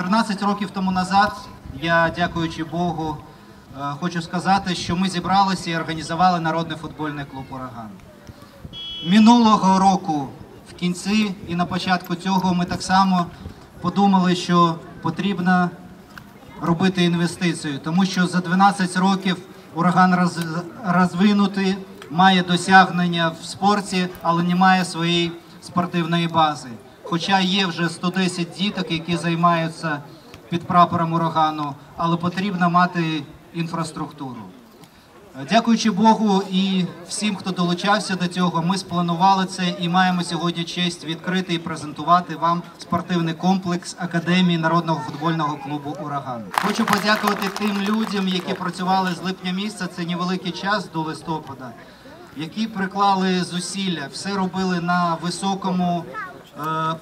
13 років тому назад, я, дякуючи Богу, е, хочу сказати, що ми зібралися і організували народний футбольний клуб Ураган. Минулого року, в кінці і на початку цього, ми так само подумали, що потрібно робити інвестицію, тому що за 12 років ураган роз- розвинутий, має досягнення в спорті, але не має своєї спортивної бази. Хоча є вже 110 діток, які займаються під прапором урагану, але потрібно мати інфраструктуру. Дякуючи Богу і всім, хто долучався до цього, ми спланували це і маємо сьогодні честь відкрити і презентувати вам спортивний комплекс Академії народного футбольного клубу Ураган. Хочу подякувати тим людям, які працювали з липня місяця. Це невеликий час до листопада, які приклали зусилля, все робили на високому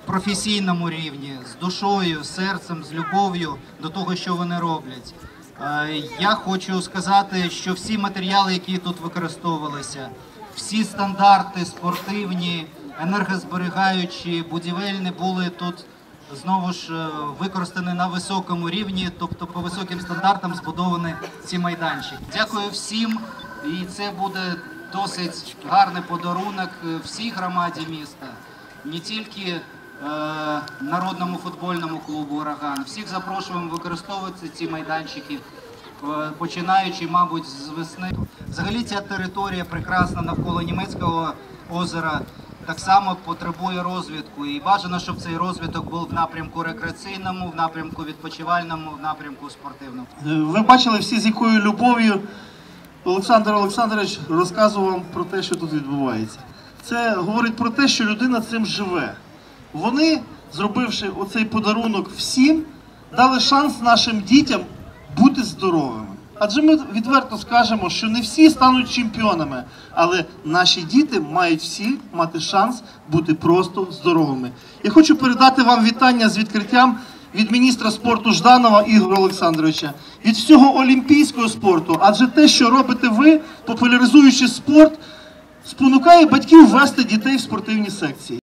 професійному рівні, з душою, серцем, з любов'ю до того, що вони роблять. Е, Я хочу сказати, що всі матеріали, які тут використовувалися, всі стандарти спортивні, енергозберігаючі, будівельні, були тут знову ж е, використані на високому рівні, тобто по високим стандартам збудовані ці майданчики. Дякую всім, і це буде досить гарний подарунок е, всій громаді міста, не тільки е, народному футбольному клубу Ураган. Всіх запрошуємо використовувати ці майданчики, е, починаючи, мабуть, з весни. Взагалі ця територія прекрасна навколо німецького озера. Так само потребує розвитку, і бажано, щоб цей розвиток був в напрямку рекреаційному, в напрямку відпочивальному, в напрямку спортивному. Е, Ви бачили всі, з якою любов'ю Олександр Олександрович розказував про те, що тут відбувається. Це говорить про те, що людина цим живе. Вони, зробивши оцей подарунок всім, дали шанс нашим дітям бути здоровими. Адже ми відверто скажемо, що не всі стануть чемпіонами, але наші діти мають всі мати шанс бути просто здоровими. Я хочу передати вам вітання з відкриттям від міністра спорту Жданова Ігоря Олександровича, від всього олімпійського спорту. Адже те, що робите ви, популяризуючи спорт, спонукає батьків ввести дітей в спортивні секції.